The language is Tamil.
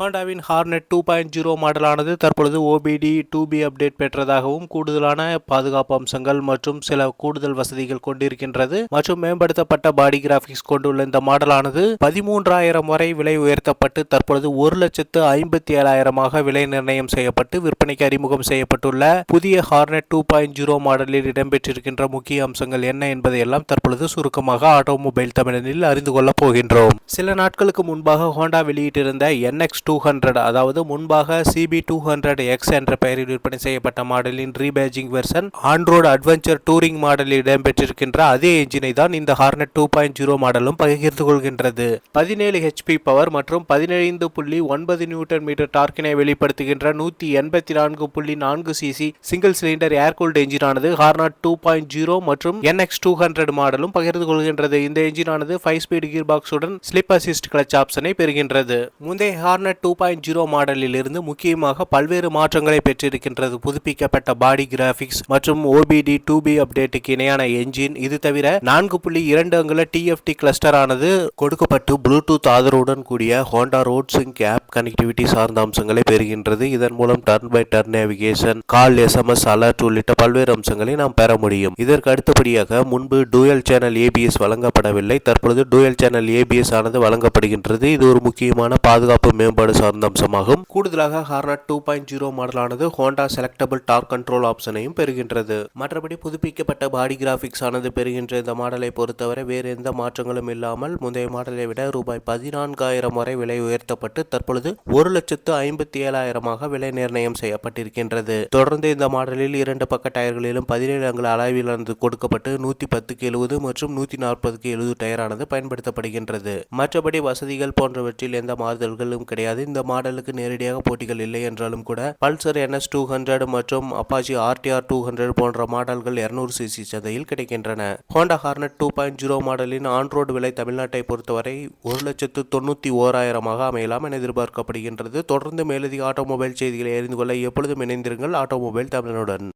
ஹோண்டாவின் ஹார்னெட் டூ பாயிண்ட் ஜீரோ மாடலானது தற்பொழுது ஓபிடி டூ பி அப்டேட் பெற்றதாகவும் கூடுதலான பாதுகாப்பு அம்சங்கள் மற்றும் சில கூடுதல் வசதிகள் கொண்டிருக்கின்றது மற்றும் மேம்படுத்தப்பட்ட பாடி கிராபிக்ஸ் கொண்டுள்ள இந்த மாடலானது பதிமூன்றாயிரம் வரை விலை உயர்த்தப்பட்டு தற்பொழுது ஒரு லட்சத்து ஐம்பத்தி ஏழாயிரமாக விலை நிர்ணயம் செய்யப்பட்டு விற்பனைக்கு அறிமுகம் செய்யப்பட்டுள்ள புதிய ஹார்னெட் டூ பாயிண்ட் ஜீரோ மாடலில் இடம்பெற்றிருக்கின்ற முக்கிய அம்சங்கள் என்ன என்பதையெல்லாம் தற்பொழுது சுருக்கமாக ஆட்டோமொபைல் தமிழனில் அறிந்து கொள்ளப் போகின்றோம். சில நாட்களுக்கு முன்பாக ஹோண்டா வெளியிட்டிருந்த என்எக்ஸ் டூ ஹண்ட்ரட் அதாவது முன்பாக சிபி டூ ஹண்ட்ரட் எக்ஸ் என்ற பெயரில் விற்பனை செய்யப்பட்ட மாடலின் rebadging version on road adventure touring மாடலில் இடம்பெற்றிருக்கின்ற அதே எஞ்சினை தான் இந்த ஹார்னட் டூ பாயிண்ட் ஜீரோ மாடலும் பகிர்ந்து கொள்கின்றது. பதினேழு ஹெச்பி பவர் மற்றும் பதினைந்து புள்ளி ஒன்பது நியூட்டன் மீட்டர் டார்க்கினை வெளிப்படுத்துகின்ற நூற்றி எண்பத்தி நான்கு புள்ளி நான்கு CC single cylinder air cooled என்ஜினானது Hornet two point zero மற்றும் என்எக்ஸ் டூ ஹண்ட்ரட் மாடலும் பகிர்ந்து கொள்கின்றது. இந்த என்ஜினானது ஃபைவ் ஸ்பீட் கியர் பாக்ஸுடன் ஸ்லிப் அசிஸ்ட் கிளச் ஆப்ஷனை பெறுகின்றது. முந்தைய ஹார்னட் டூ பாயிண்ட் ஜீரோ மாடலில் இருந்து முக்கியமாக பல்வேறு மாற்றங்களை பெற்றிருக்கின்றது. புதுப்பிக்கப்பட்ட பாடி கிராபிக்ஸ் மற்றும் ஓபிடி டூ பி அப்டேட்டுக்கு இணையான என்ஜின். இது தவிர நான்கு புள்ளி இரண்டு அங்குல டிஎஃப்டி கிளஸ்டர் ஆனது கொடுக்கப்பட்டு ப்ளூடூத் ஆதரவுடன் கூடிய Honda road sync app connectivity சார்ந்த அம்சங்களை பெறுகின்றது. இதன் மூலம் turn by turn navigation call SMS alert உள்ளிட்ட பல்வேறு அம்சங்களை நாம் பெற முடியும். இதற்கு அடுத்தபடியாக முன்பு டூயல் சேனல் ஏபிஎஸ் வழங்கப்படவில்லை. தற்பொழுது டூயல் சேனல் ஏபிஎஸ் ஆனது வழங்கப்படுகின்றது. இது ஒரு முக்கியமான பாதுகாப்பு மேம்பாடு சார்ந்த அம்சமாகும். கூடுதலாக ஹார்னட் டூ பாயிண்ட் ஜீரோ மாடலானது ஹோண்டா செலக்டபிள் டார்க் கண்ட்ரோல் ஆப்ஷனையும் பெறுகின்றது. மற்றபடி புதுப்பிக்கப்பட்ட பாடி கிராபிக்ஸ் ஆனது பெறுகின்ற இந்த மாடலை பொறுத்தவரை வேறு எந்த மாற்றங்களும் இல்லாமல் முந்தைய மாடலை விட ரூபாய் பதினான்காயிரம் வரை விலை உயர்த்தப்பட்டு தற்பொழுது ஒரு லட்சத்து ஐம்பத்தி ஏழாயிரமாக விலை நிர்ணயம் செய்யப்பட்டிருக்கின்றது. தொடர்ந்து இந்த மாடலில் இரண்டு பக்க டயர்களிலும் பதினேழு அங்குல அளவிலானது கொடுக்கப்பட்டு நூத்தி பத்துக்கு எழுபது மற்றும் நூத்தி நாற்பதுக்கு எழுபது டயரானது பயன்படுத்தப்படுகின்றது. மற்றபடி வசதிகள் போன்றவற்றில் எந்த மாறுதல்களும் கிடையாது. இந்த மாடலுக்கு நேரடியாக போட்டிகள் இல்லை என்றாலும் கூட பல்சர் என்எஸ் டூ ஹண்ட்ரட் மற்றும் அப்பாச்சி ஆர்டிஆர் டூ ஹண்ட்ரட் போன்ற மாடல்கள் இருநூறு சிசி சந்தையில் கிடைக்கின்றன. Honda Hornet two point zero மாடலின் ஆன்ரோடு விலை தமிழ்நாட்டை பொறுத்தவரை ஒரு லட்சத்து தொண்ணூற்றி ஓராயிரமாக அமையலாம் என எதிர்பார்க்கப்படுகின்றது. தொடர்ந்து மேலதிக ஆட்டோமொபைல் செய்திகளை அறிந்து கொள்ள எப்பொழுதும் இணைந்திருங்கள். ஆட்டோமொபைல் தமிழனுடன்.